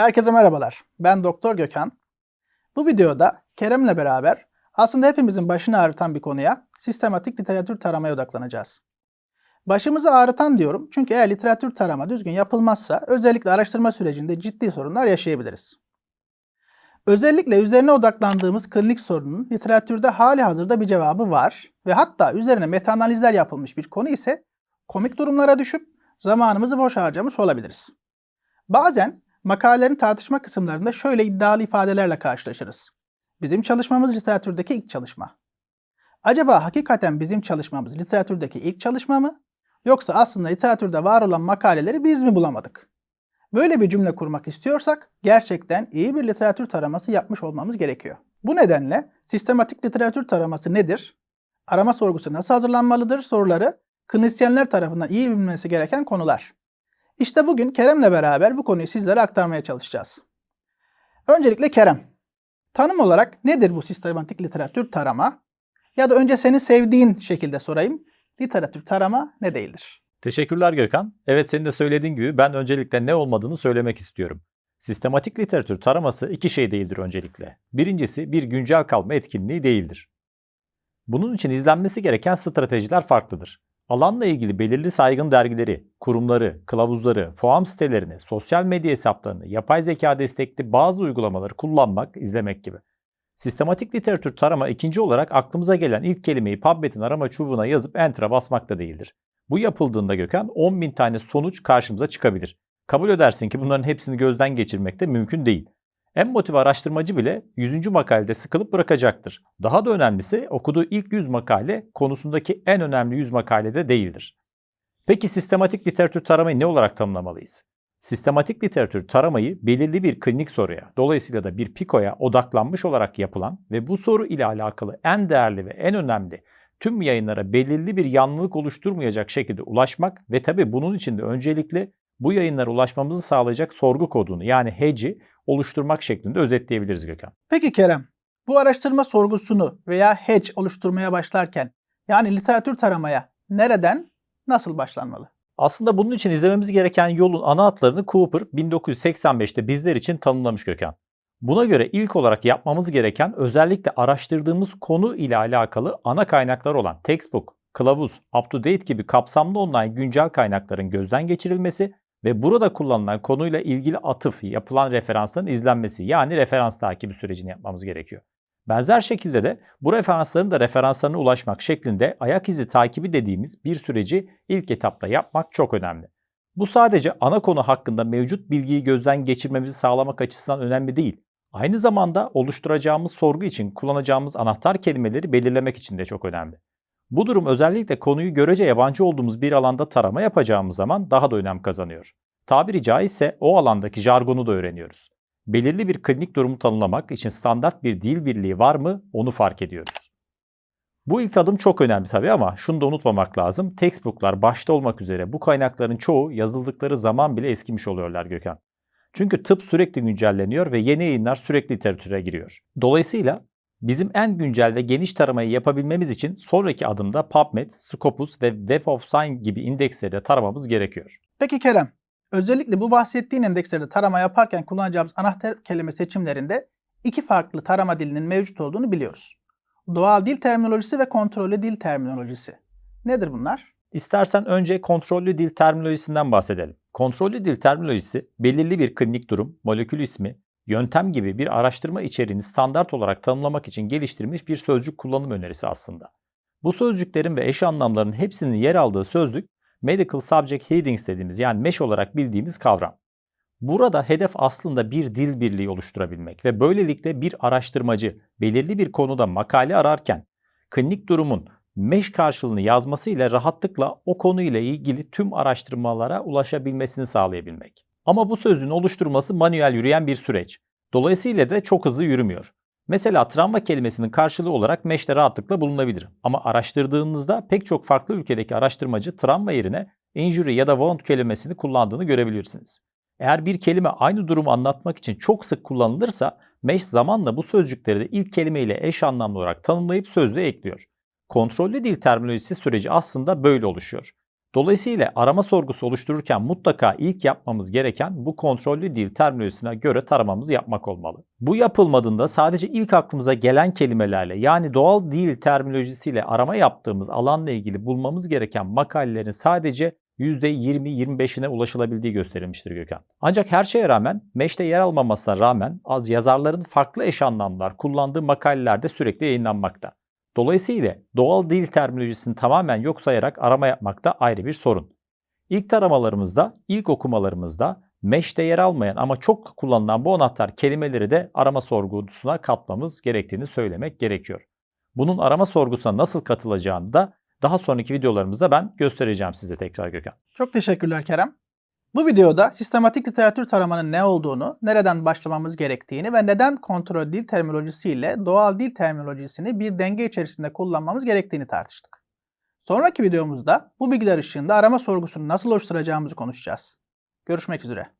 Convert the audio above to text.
Herkese merhabalar. Ben Doktor Gökhan. Bu videoda Kerem'le beraber aslında hepimizin başını ağrıtan bir konuya sistematik literatür taramaya odaklanacağız. Başımızı ağrıtan diyorum çünkü eğer literatür tarama düzgün yapılmazsa özellikle araştırma sürecinde ciddi sorunlar yaşayabiliriz. Özellikle üzerine odaklandığımız klinik sorunun literatürde hali hazırda bir cevabı var ve hatta üzerine metaanalizler yapılmış bir konu ise komik durumlara düşüp zamanımızı boş harcamış olabiliriz. Bazen makalelerin tartışma kısımlarında şöyle iddialı ifadelerle karşılaşırız. Bizim çalışmamız literatürdeki ilk çalışma. Acaba hakikaten bizim çalışmamız literatürdeki ilk çalışma mı? Yoksa aslında literatürde var olan makaleleri biz mi bulamadık? Böyle bir cümle kurmak istiyorsak gerçekten iyi bir literatür taraması yapmış olmamız gerekiyor. Bu nedenle sistematik literatür taraması nedir? Arama sorgusu nasıl hazırlanmalıdır soruları klinisyenler tarafından iyi bilinmesi gereken konular. İşte bugün Kerem'le beraber bu konuyu sizlere aktarmaya çalışacağız. Öncelikle Kerem, tanım olarak nedir bu sistematik literatür tarama? Ya da önce senin sevdiğin şekilde sorayım. Literatür tarama ne değildir? Teşekkürler Gökhan. Evet senin de söylediğin gibi ben öncelikle ne olmadığını söylemek istiyorum. Sistematik literatür taraması iki şey değildir öncelikle. Birincisi bir güncel kalma etkinliği değildir. Bunun için izlenmesi gereken stratejiler farklıdır. Alanla ilgili belirli saygın dergileri, kurumları, kılavuzları, forum sitelerini, sosyal medya hesaplarını, yapay zeka destekli bazı uygulamaları kullanmak, izlemek gibi. Sistematik literatür tarama ikinci olarak aklımıza gelen ilk kelimeyi PubMed'in arama çubuğuna yazıp Enter'a basmak da değildir. Bu yapıldığında Gökhan 10.000 tane sonuç karşımıza çıkabilir. Kabul edersin ki bunların hepsini gözden geçirmek de mümkün değil. En motive araştırmacı bile 100. makalede sıkılıp bırakacaktır. Daha da önemlisi okuduğu ilk 100 makale konusundaki en önemli 100 makalede değildir. Peki sistematik literatür taramayı ne olarak tanımlamalıyız? Sistematik literatür taramayı belirli bir klinik soruya, dolayısıyla da bir pikoya odaklanmış olarak yapılan ve bu soru ile alakalı en değerli ve en önemli tüm yayınlara belirli bir yanlılık oluşturmayacak şekilde ulaşmak ve tabi bunun için de öncelikle bu yayınlara ulaşmamızı sağlayacak sorgu kodunu yani HEC'i oluşturmak şeklinde özetleyebiliriz Gökhan. Peki Kerem, bu araştırma sorgusunu veya hedge oluşturmaya başlarken yani literatür taramaya nereden, nasıl başlanmalı? Aslında bunun için izlememiz gereken yolun ana hatlarını Cooper 1985'te bizler için tanımlamış Gökhan. Buna göre ilk olarak yapmamız gereken özellikle araştırdığımız konu ile alakalı ana kaynaklar olan textbook, kılavuz, up-to-date gibi kapsamlı online güncel kaynakların gözden geçirilmesi ve burada kullanılan konuyla ilgili atıf, yapılan referansların izlenmesi yani referans takibi sürecini yapmamız gerekiyor. Benzer şekilde de bu referansların da referanslarına ulaşmak şeklinde ayak izi takibi dediğimiz bir süreci ilk etapta yapmak çok önemli. Bu sadece ana konu hakkında mevcut bilgiyi gözden geçirmemizi sağlamak açısından önemli değil. Aynı zamanda oluşturacağımız sorgu için kullanacağımız anahtar kelimeleri belirlemek için de çok önemli. Bu durum özellikle konuyu görece yabancı olduğumuz bir alanda tarama yapacağımız zaman daha da önem kazanıyor. Tabiri caizse o alandaki jargonu da öğreniyoruz. Belirli bir klinik durumu tanımlamak için standart bir dil birliği var mı onu fark ediyoruz. Bu ilk adım çok önemli tabii ama şunu da unutmamak lazım. Textbook'lar başta olmak üzere bu kaynakların çoğu yazıldıkları zaman bile eskimiş oluyorlar Gökhan. Çünkü tıp sürekli güncelleniyor ve yeni yayınlar sürekli literatüre giriyor. Dolayısıyla bizim en güncel ve geniş taramayı yapabilmemiz için sonraki adımda PubMed, Scopus ve Web of Science gibi indeksleri de taramamız gerekiyor. Peki Kerem, özellikle bu bahsettiğin endekslerde tarama yaparken kullanacağımız anahtar kelime seçimlerinde iki farklı tarama dilinin mevcut olduğunu biliyoruz. Doğal dil terminolojisi ve kontrollü dil terminolojisi. Nedir bunlar? İstersen önce kontrollü dil terminolojisinden bahsedelim. Kontrollü dil terminolojisi belirli bir klinik durum, molekül ismi, yöntem gibi bir araştırma içeriğini standart olarak tanımlamak için geliştirilmiş bir sözcük kullanım önerisi aslında. Bu sözcüklerin ve eş anlamların hepsinin yer aldığı sözlük Medical Subject Headings dediğimiz yani MESH olarak bildiğimiz kavram. Burada hedef aslında bir dil birliği oluşturabilmek ve böylelikle bir araştırmacı belirli bir konuda makale ararken klinik durumun mesh karşılığını yazmasıyla rahatlıkla o konuyla ilgili tüm araştırmalara ulaşabilmesini sağlayabilmek. Ama bu sözün oluşturması manuel yürüyen bir süreç. Dolayısıyla da çok hızlı yürümüyor. Mesela travma kelimesinin karşılığı olarak meşte rahatlıkla bulunabilir. Ama araştırdığınızda pek çok farklı ülkedeki araştırmacı travma yerine injury ya da wound kelimesini kullandığını görebilirsiniz. Eğer bir kelime aynı durumu anlatmak için çok sık kullanılırsa mesh zamanla bu sözcükleri de ilk kelimeyle eş anlamlı olarak tanımlayıp sözlüğe ekliyor. Kontrollü dil terminolojisi süreci aslında böyle oluşuyor. Dolayısıyla arama sorgusu oluştururken mutlaka ilk yapmamız gereken bu kontrollü dil terminolojisine göre taramamızı yapmak olmalı. Bu yapılmadığında sadece ilk aklımıza gelen kelimelerle yani doğal dil terminolojisiyle arama yaptığımız alanla ilgili bulmamız gereken makalelerin sadece %20-25'ine ulaşılabildiği gösterilmiştir Gökhan. Ancak her şeye rağmen MEŞ'te yer almamasına rağmen az yazarların farklı eş anlamlar kullandığı makalelerde sürekli yayınlanmakta. Dolayısıyla doğal dil terminolojisini tamamen yok sayarak arama yapmak da ayrı bir sorun. İlk taramalarımızda, ilk okumalarımızda MEŞ'te yer almayan ama çok kullanılan bu anahtar kelimeleri de arama sorgusuna katmamız gerektiğini söylemek gerekiyor. Bunun arama sorgusuna nasıl katılacağını da daha sonraki videolarımızda ben göstereceğim size tekrar Gökhan. Çok teşekkürler Kerem. Bu videoda sistematik literatür taramanın ne olduğunu, nereden başlamamız gerektiğini ve neden kontrol dil terminolojisiyle doğal dil terminolojisini bir denge içerisinde kullanmamız gerektiğini tartıştık. Sonraki videomuzda bu bilgiler ışığında arama sorgusunu nasıl oluşturacağımızı konuşacağız. Görüşmek üzere.